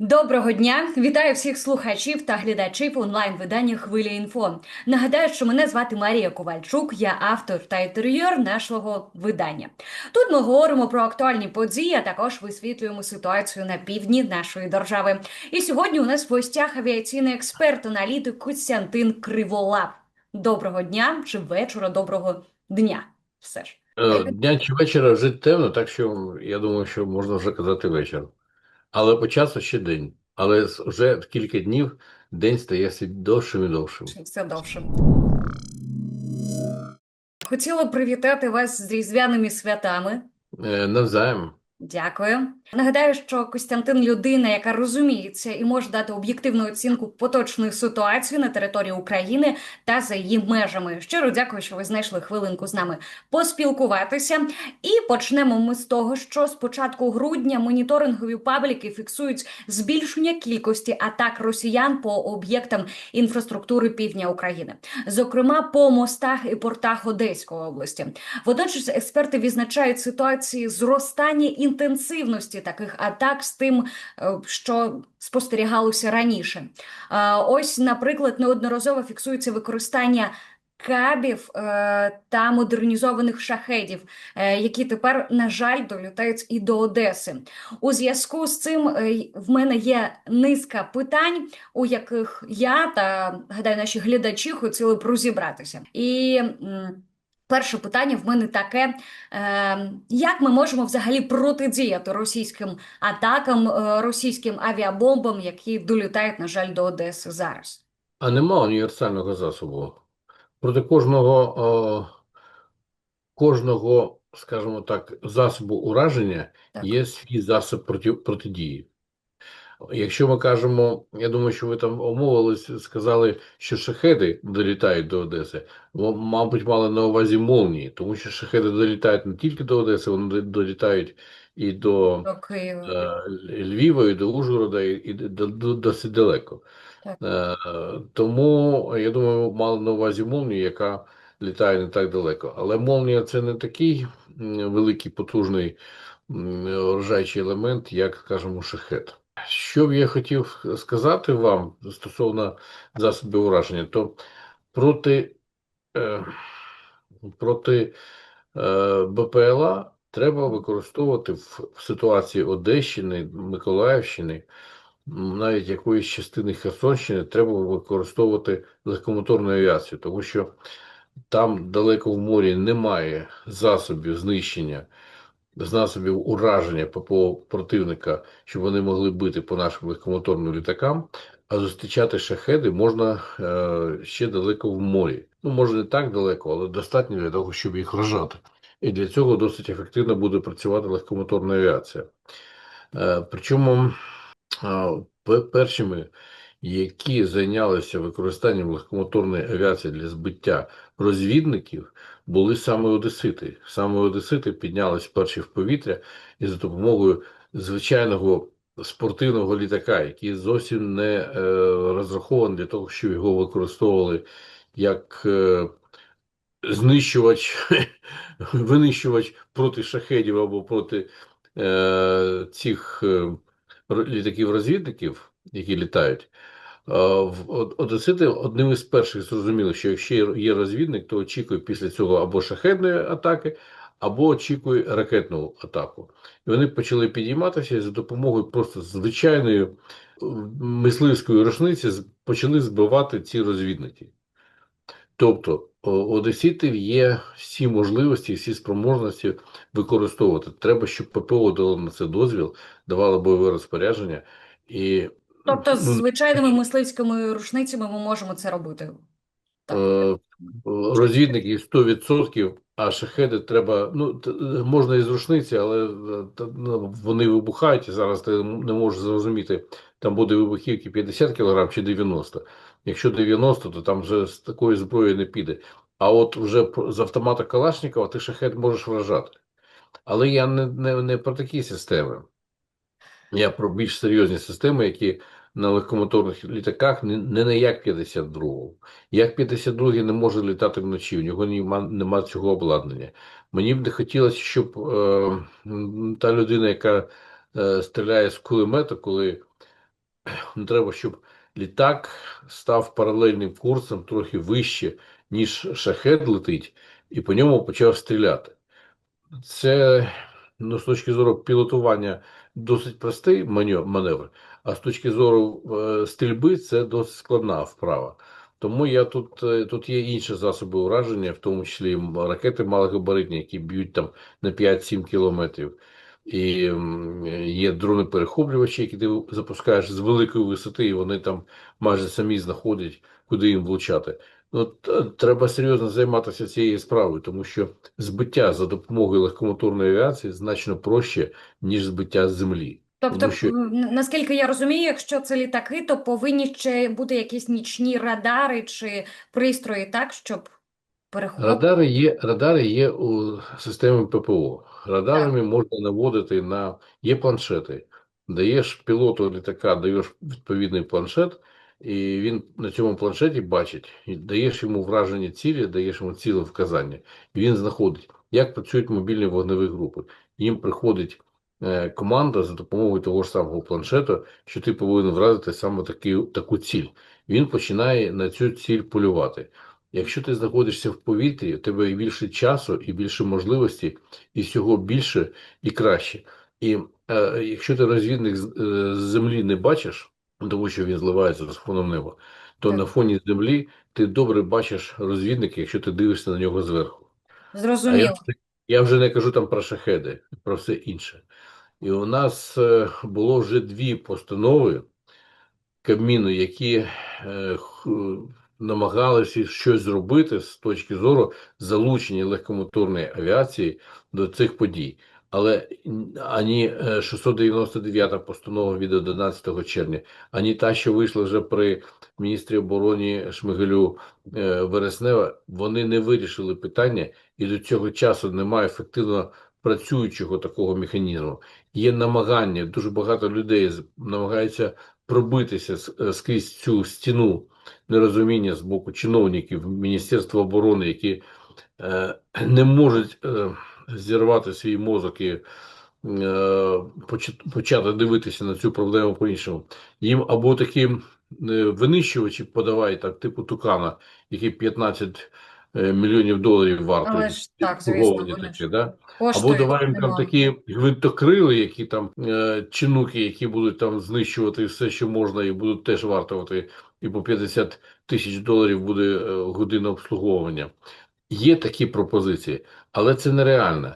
Доброго дня! Вітаю всіх слухачів та глядачів онлайн-видання Хвиля інфо. Нагадаю, що мене звати Марія Ковальчук, я автор та інтер'єр нашого видання. Тут ми говоримо про актуальні події, а також висвітлюємо ситуацію на півдні нашої держави. І сьогодні у нас в гостях авіаційний експерт, аналітик Костянтин Криволап. Доброго дня чи вечора, доброго дня. Все ж. Е, Дня чи вечора вже темно, так що я думаю, що можна вже казати вечір. Але по часу ще день. Але вже в кілька днів день стає все довшим і довшим. Все довшим. Хотіла привітати вас з різдвяними святами. Е, Навзаєм. Дякую. Нагадаю, що Костянтин людина, яка розуміється і може дати об'єктивну оцінку поточної ситуації на території України та за її межами. Щиро дякую, що ви знайшли хвилинку з нами поспілкуватися. І почнемо ми з того, що з початку грудня моніторингові пабліки фіксують збільшення кількості атак росіян по об'єктам інфраструктури півдня України, зокрема по мостах і портах Одеської області. Водночас експерти відзначають ситуації зростання інтенсивності таких атак з тим, е, що спостерігалося раніше. Е, Ось, наприклад, неодноразово фіксується використання. Кабів е, та модернізованих шахедів, які тепер, на жаль, долітають і до Одеси. У зв'язку з цим в мене є низка питань, у яких я та гадаю, наші глядачі хотіли б розібратися. І перше питання в мене таке: е, як ми можемо взагалі протидіяти російським атакам, е, російським авіабомбам, які долітають, на жаль, до Одеси зараз? А нема універсального засобу. Проти кожного, о, кожного, скажімо так, засобу ураження Так. є свій засіб проти, протидії. Якщо ми кажемо, я думаю, що ви там умовились, сказали, що шахеди долітають до Одеси. Мабуть, мали на увазі молнії, тому що шахеди долітають не тільки до Одеси, вони долітають і до До Києва. е, Львова, і до Ужгорода, і, і до, до, досить далеко. Так. Е, тому, я думаю, мали на увазі молнію, яка літає не так далеко. Але молнія це не такий великий, потужний м, вражаючий елемент, як, скажімо, шахет. Що б я хотів сказати вам стосовно засобів ураження, то проти, е, проти е, БПЛА треба використовувати в, ситуації Одещини, Миколаївщини, навіть якоїсь частини Херсонщини, треба використовувати легкомоторну авіацію, тому що там далеко в морі немає засобів знищення, засобів ураження ППО противника, щоб вони могли бити по нашим легкомоторним літакам. А зустрічати шахеди можна е, ще далеко в морі. Ну, може, не так далеко, але достатньо для того, щоб їх вражати. І для цього досить ефективно буде працювати легкомоторна авіація. Е, причому е, першими, які зайнялися використанням легкомоторної авіації для збиття розвідників, були саме одесити. Саме одесити піднялись перші в повітря і за допомогою звичайного спортивного літака, який зовсім не е, розрахований для того, щоб його використовували як е, знищувач, винищувач проти шахедів або проти е, цих е, літаків-розвідників, які літають. Е, Одесити одним із перших зрозуміли, що якщо є- розвідник, то очікує після цього або шахедної атаки, або очікує ракетну атаку. І вони почали підійматися і за допомогою просто звичайної е, мисливської рушниці почали збивати ці розвідники. Тобто одеситів є всі можливості, всі спроможності використовувати. Треба, щоб ППО дало на це дозвіл, давало бойове розпорядження і Тобто, з ну, звичайними мисливськими рушницями ми можемо це робити. Так. Е, розвідників 100%, а шахеди треба, ну, можна і з рушниці, але е, ну, вони вибухають, і зараз ти не можеш зрозуміти, там буде вибухівки 50 кг чи 90. Якщо 90, то там вже з такої зброї не піде. А от вже з автомата Калашникова ти шахет можеш вражати. Але я не, не, не про такі системи. Я про більш серйозні системи, які на легкомоторних літаках не, не на Як-52. Як-52 не може літати вночі, у нього нема, нема цього обладнання. Мені б не хотілося, щоб е, та людина, яка е, стріляє з кулемета, коли ну, треба, щоб літак став паралельним курсом трохи вище, ніж шахет летить, і по ньому почав стріляти. Це ну, з точки зору пілотування досить простий маневр, а з точки зору е, стрільби це досить складна вправа. Тому я тут, е, тут є інші засоби ураження, в тому числі ракети малогабаритні, які б'ють там на 5-7 кілометрів. І є дрони-перехоплювачі, які ти запускаєш з великої висоти, і вони там майже самі знаходять, куди їм влучати. Ну, треба серйозно займатися цією справою, тому що збиття за допомогою легкомоторної авіації значно проще, ніж збиття з землі. Тобто, Тому що наскільки я розумію, якщо це літаки, то повинні ще бути якісь нічні радари чи пристрої, так, щоб перехоплювати. радари є, радари є у системі ППО. Радарами можна наводити на є планшети. Даєш пілоту літака, даєш відповідний планшет, і він на цьому планшеті бачить, і даєш йому вражені цілі, даєш йому ціле вказання, і він знаходить, як працюють мобільні вогневі групи. Їм приходить команда за допомогою того ж самого планшету, що ти повинен вразити саме таки, таку ціль. Він починає на цю ціль полювати. Якщо ти знаходишся в повітрі, у тебе і більше часу, і більше можливостей, і всього більше і краще. І е, якщо ти розвідник з, е, землі не бачиш, тому що він зливається з фоном неба, то Так. на фоні землі ти добре бачиш розвідника, якщо ти дивишся на нього зверху. А я, Зрозуміло. я вже не кажу там про шахеди, про все інше. І у нас е, було вже дві постанови Кабміну, які е, намагалися щось зробити з точки зору залучення легкомоторної авіації до цих подій. Але ані е, 699 постанова від 11 червня, ані та, що вийшла вже при міністрі оборони Шмигалю е, Вереснева, вони не вирішили питання, і до цього часу немає ефективно працюючого такого механізму. Є намагання, дуже багато людей намагаються пробитися е, скрізь цю стіну нерозуміння з боку чиновників Міністерства оборони, які е, не можуть е, зірвати свій мозок і е, почати дивитися на цю проблему по-іншому. Їм або такі е, винищувачі подавають, так, типу Тукана, які 15 е, мільйонів доларів. Але ж так, звісно, таке, да? Або давай їм там такі гвинтокрили, які там е, чинуки, які будуть там знищувати все, що можна, і будуть теж вартувати, і по 50 тисяч доларів буде е, година обслуговування. Є такі пропозиції, але це нереально.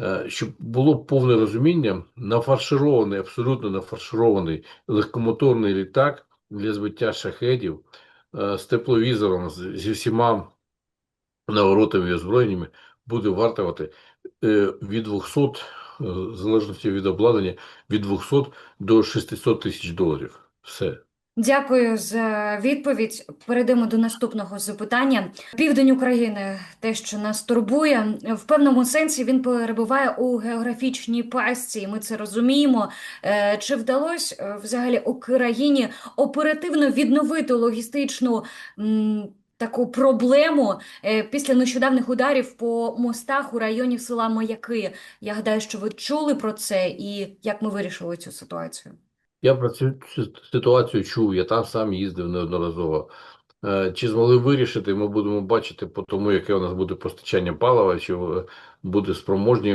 Е, Щоб було повне розуміння, нафарширований, абсолютно нафарширований легкомоторний літак для збиття шахедів е, з тепловізором, з- зі всіма наворотами і озброєннями буде вартувати е, від 200, е, в залежності від обладнання, від 200 до 600 тисяч доларів. Все. Дякую за відповідь. Перейдемо до наступного запитання. Південь України, те, що нас турбує, в певному сенсі він перебуває у географічній пастці, ми це розуміємо. Е, Чи вдалося е, взагалі Україні оперативно відновити логістичну таку проблему е, після нещодавніх ударів по мостах у районі села Маяки? Я гадаю, що ви чули про це і як ми вирішили цю ситуацію. Я про цю ситуацію чув, я там сам їздив неодноразово. Е, Чи змогли вирішити, ми будемо бачити по тому, яке у нас буде постачання палива, чи е, буде спроможні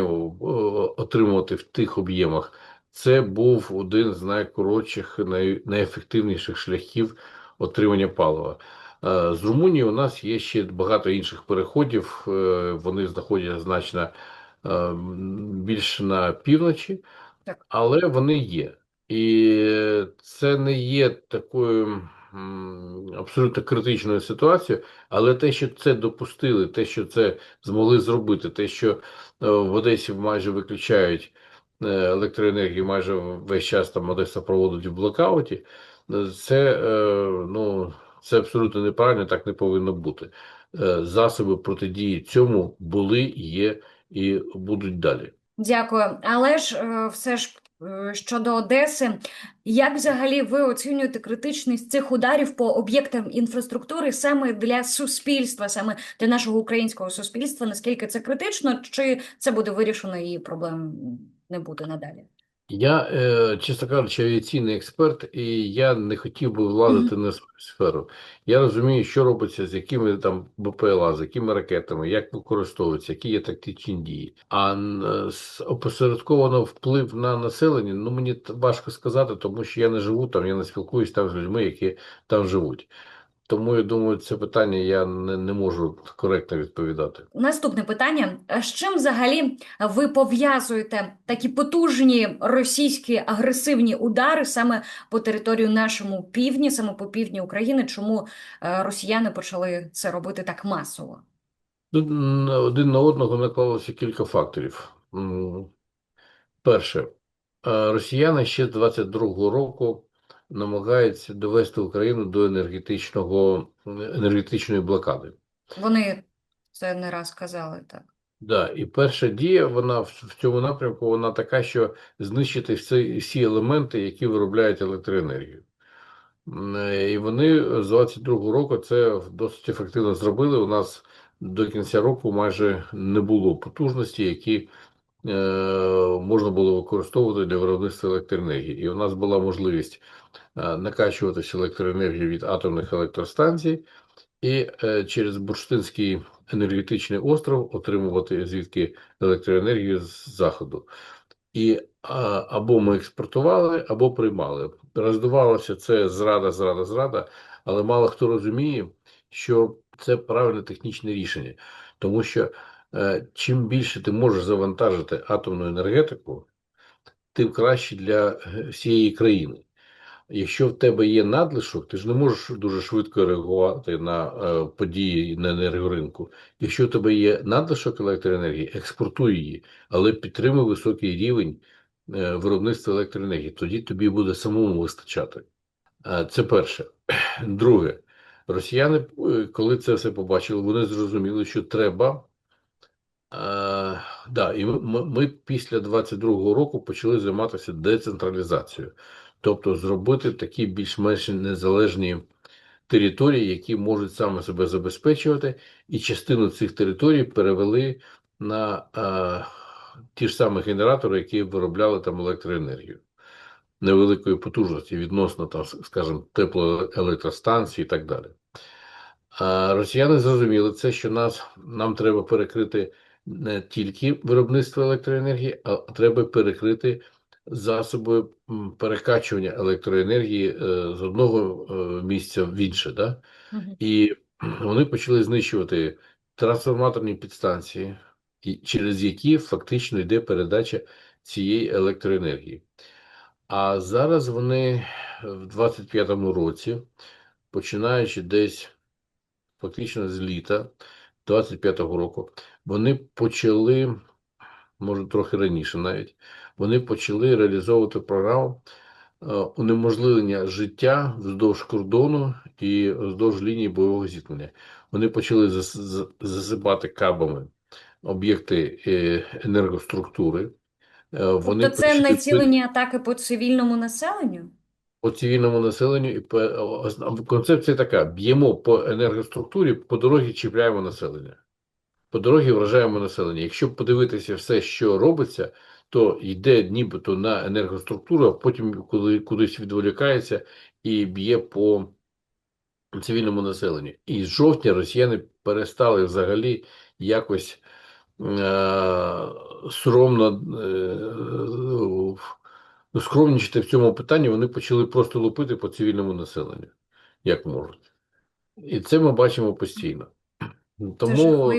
отримувати в тих об'ємах. Це був один з найкоротших, най, найефективніших шляхів отримання палива. Е, З Румунії у нас є ще багато інших переходів. е, Вони знаходяться значно е, м, більш на півночі, але вони є. І це не є такою абсолютно критичною ситуацією, але те, що це допустили, те, що це змогли зробити, те, що в Одесі майже виключають електроенергію, майже весь час там Одеса проводить в блокауті, це, ну, це абсолютно неправильно, так не повинно бути. Е, Засоби протидії цьому були, є і будуть далі. Дякую. Але ж е, все ж е, щодо Одеси, як взагалі ви оцінюєте критичність цих ударів по об'єктам інфраструктури саме для суспільства, саме для нашого українського суспільства? Наскільки це критично, чи це буде вирішено і проблем не буде надалі? Я, е, чесно кажучи, авіаційний експерт, і я не хотів би влазити на свою сферу. Я розумію, що робиться з якими там БПЛА, з якими ракетами, як використовуються, які є тактичні дії. А опосередковано вплив на населення, ну мені важко сказати, тому що я не живу там, я не спілкуюсь там з людьми, які там живуть. Тому я думаю, це питання я не, не можу коректно відповідати. Наступне питання: з чим взагалі ви пов'язуєте такі потужні російські агресивні удари саме по територію нашому півдні, саме по півдні України? Чому е, росіяни почали це робити так масово? Один на одного наклалося кілька факторів. Перше, е, росіяни ще з 22-го року намагаються довести Україну до енергетичного, енергетичної блокади. Вони це не раз казали так. Да, і перша дія, вона в, цьому напрямку, вона така, що знищити всі, всі елементи, які виробляють електроенергію. І вони з 22-го року це досить ефективно зробили. У нас до кінця року майже не було потужності, які е, можна було використовувати для виробництва електроенергії. І у нас була можливість накачуватися електроенергією від атомних електростанцій і е, через Бурштинський енергетичний остров отримувати звідки електроенергію з заходу. І або ми експортували, або приймали. Роздувалося це зрада, зрада, зрада, але мало хто розуміє, що це правильне технічне рішення, тому що е, чим більше ти можеш завантажити атомну енергетику, тим краще для е, всієї країни. Якщо в тебе є надлишок, ти ж не можеш дуже швидко реагувати на е, події на енергоринку. Якщо в тебе є надлишок електроенергії, експортуй її, але підтримуй високий рівень е, виробництва електроенергії. Тоді тобі буде самому вистачати. Е, це перше. Друге, росіяни, коли це все побачили, вони зрозуміли, що треба. Е, да, і ми- ми після 22-го року почали займатися децентралізацією, тобто зробити такі більш-менш незалежні території, які можуть саме себе забезпечувати, і частину цих територій перевели на е, ті ж самі генератори, які виробляли там електроенергію невеликої потужності відносно там, скажімо, теплоелектростанцій і так далі. А росіяни зрозуміли це, що нас нам треба перекрити не тільки виробництво електроенергії, а треба перекрити засоби перекачування електроенергії е, з одного е, місця в інше. Да? І вони почали знищувати трансформаторні підстанції, через які фактично йде передача цієї електроенергії. А зараз вони в 25-му році, починаючи десь фактично з літа 25-го року, вони почали, може трохи раніше навіть, вони почали реалізовувати програму е, унеможливлення життя вздовж кордону і вздовж лінії бойового зіткнення. Вони почали засипати кабами об'єкти е, енергоструктури. Е, Вони Тобто це почали націлені атаки по цивільному населенню? по цивільному населенню і по концепція така: б'ємо по енергоструктурі, по дорозі чіпляємо населення. По дорозі вражаємо населення. Якщо подивитися все, що робиться, то йде нібито на енергоструктуру, а потім коли кудись відволікається і б'є по цивільному населенню. І з жовтня росіяни перестали взагалі якось е, соромно е, скромнічити в цьому питанні, вони почали просто лупити по цивільному населенню, як можуть. І це ми бачимо постійно. Тому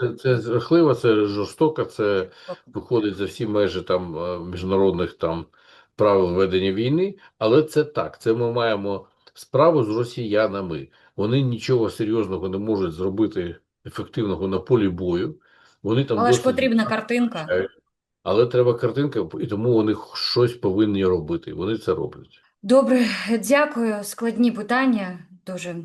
це, це жахливо, це жорстоко, це виходить за всі межі там е, міжнародних там правил ведення війни, але це так. Це ми маємо справу з росіянами. Вони нічого серйозного не можуть зробити ефективного на полі бою. Вони там Але ж потрібна картинка. Але треба картинка, і тому вони щось повинні робити. Вони це роблять. Добре, дякую. Складні питання. Дуже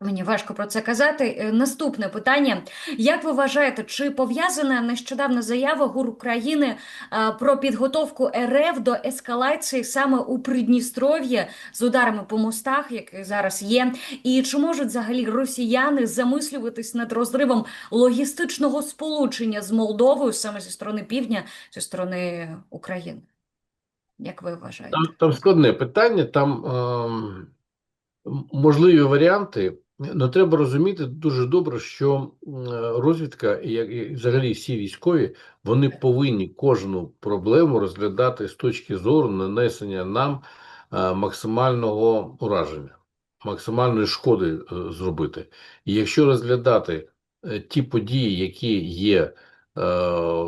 мені важко про це казати. Е, Наступне питання. Як ви вважаєте, чи пов'язана нещодавна заява ГУР України е, про підготовку РФ до ескалації саме у Придністров'ї з ударами по мостах, які зараз є? І чи можуть взагалі росіяни замислюватись над розривом логістичного сполучення з Молдовою саме зі сторони півдня, зі сторони України? Як ви вважаєте? Там, там складне питання, там м- можливі варіанти. Ну, треба розуміти дуже добре, що розвідка і, взагалі всі військові вони повинні кожну проблему розглядати з точки зору нанесення нам е, максимального ураження, максимальної шкоди е, зробити. І якщо розглядати е, ті події, які є е,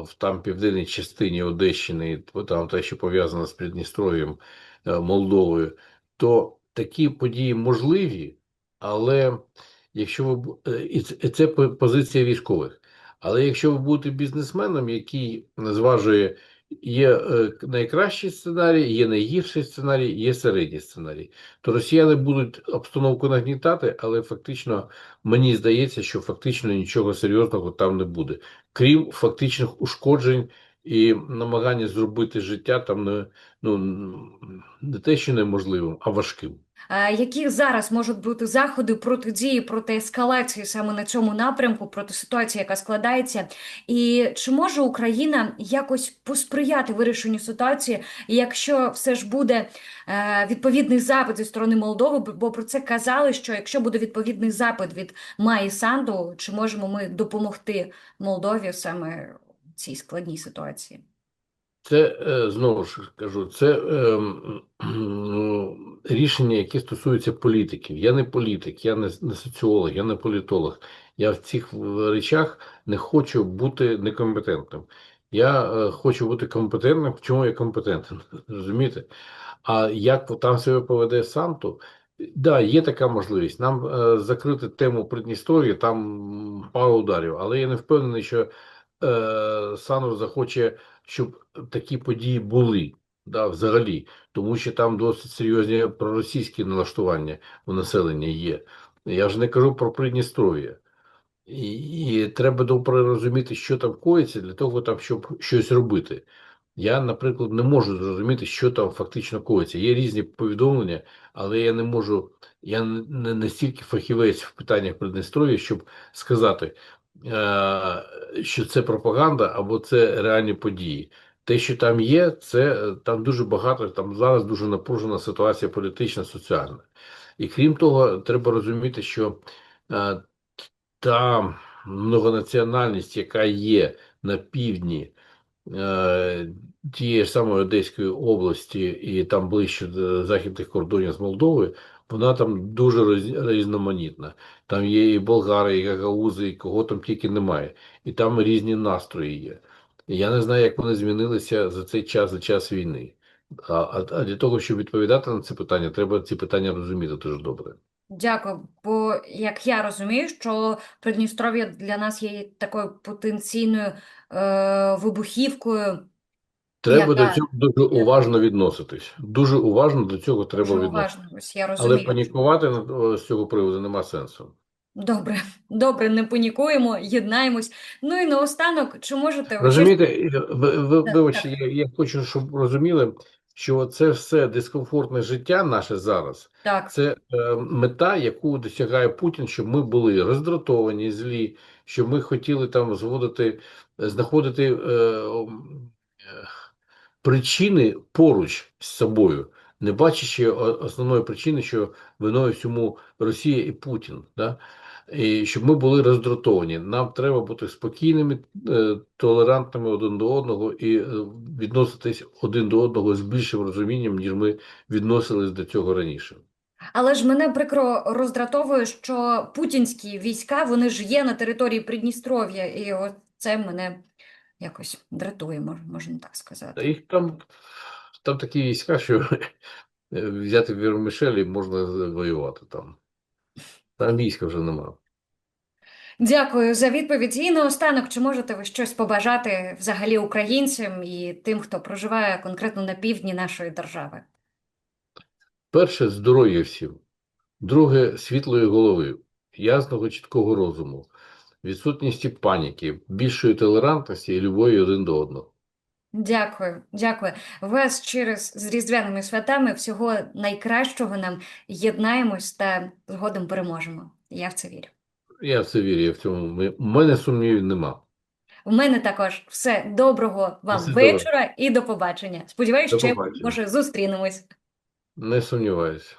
в там південній частині Одещини, там те, що пов'язано з Придністров'ям, е, Молдовою, то такі події можливі, але якщо ви е, і це, це по- позиція військових. Але якщо ви будете бізнесменом, який зважує, є е, найкращий сценарій, є найгірший сценарій, є середній сценарій, то росіяни будуть обстановку нагнітати, але фактично мені здається, що фактично нічого серйозного там не буде, крім фактичних ушкоджень і намагання зробити життя там не, ну, не те, що неможливим, а важким. Які зараз можуть бути заходи протидії проти ескалації саме на цьому напрямку, проти ситуації, яка складається? І чи може Україна якось посприяти вирішенню ситуації, якщо все ж буде е, відповідний запит зі сторони Молдови? Бо- про це казали, що якщо буде відповідний запит від Маї Санду, чи можемо ми допомогти Молдові саме цій складній ситуації? Це е, знову ж кажу, це ну, рішення, які стосуються політиків. Я не політик, я не, не соціолог, я не політолог. Я в цих речах не хочу бути некомпетентним. Я е, хочу бути компетентним. Чому я компетентен? Розумієте? А як там себе поведе Санту? Да, є така можливість. Нам е, закрити тему Придністров'я, там пару ударів, але я не впевнений, що е, Санов захоче, щоб такі події були да, взагалі, тому що там досить серйозні проросійські налаштування у населення є. Я ж не кажу про Придністров'я. І, і треба добре розуміти, що там коїться, для того, там, щоб щось робити. Я, наприклад, не можу зрозуміти, що там фактично коїться. Є різні повідомлення, але я не можу, я не настільки фахівець в питаннях Придністров'я, щоб сказати, що це пропаганда або це реальні події. Те, що там є, це е, там дуже багато, там зараз дуже напружена ситуація політична, соціальна. І крім того, треба розуміти, що е, та многонаціональність, яка є на півдні е, тієї ж самої Одеської області і там ближче до західних кордонів з Молдовою, вона там дуже різноманітна. Там є і болгари, і гагаузи, і кого там тільки немає. І там різні настрої є. Я не знаю, як вони змінилися за цей час, за час війни. А, а, а для того, щоб відповідати на це питання, треба ці питання розуміти дуже добре. Дякую. Бо як я розумію, що Придністров'я для нас є такою потенційною е, вибухівкою. Треба до цього дуже уважно відноситись. Дуже уважно до цього треба Дуже відноситись. уважно. Ось я Але панікувати з цього приводу нема сенсу. Добре, добре, не панікуємо, єднаємось. Ну і наостанок, чи можете ви Розумієте, ви, ви, Так, вибачте, я, я хочу, щоб розуміли, що це все дискомфортне життя наше зараз, Так, це е, мета, яку досягає Путін, щоб ми були роздратовані, злі, щоб ми хотіли там зводити, знаходити е, е, причини поруч з собою, не бачачи основної причини, що виною всьому Росія і Путін. Да? І щоб ми були роздратовані. Нам треба бути спокійними, е, толерантними один до одного і е, відноситись один до одного з більшим розумінням, ніж ми відносились до цього раніше. але ж мене прикро роздратовує, що путінські війська, вони ж є на території Придністров'я, і це мене якось дратує, можна так Та сказати. їх там, там такі війська, що взяти Вірмішелі можна воювати там. Там війська вже немає. Дякую за відповідь. І наостанок, чи можете ви щось побажати взагалі українцям і тим, хто проживає конкретно на півдні нашої держави? Перше здоров'я всім, друге світлої голови, ясного чіткого розуму, відсутності паніки, більшої толерантності і любові один до одного. Дякую, дякую. Вас через з Різдвяними святами всього найкращого нам єднаємось та згодом переможемо. Я в це вірю. Я в це вірю, я в цьому. У мене сумнівів нема. У мене також все доброго вам Все добре. вечора і до побачення. Сподіваюсь, До ще побачення. може зустрінемось. Не сумніваюся.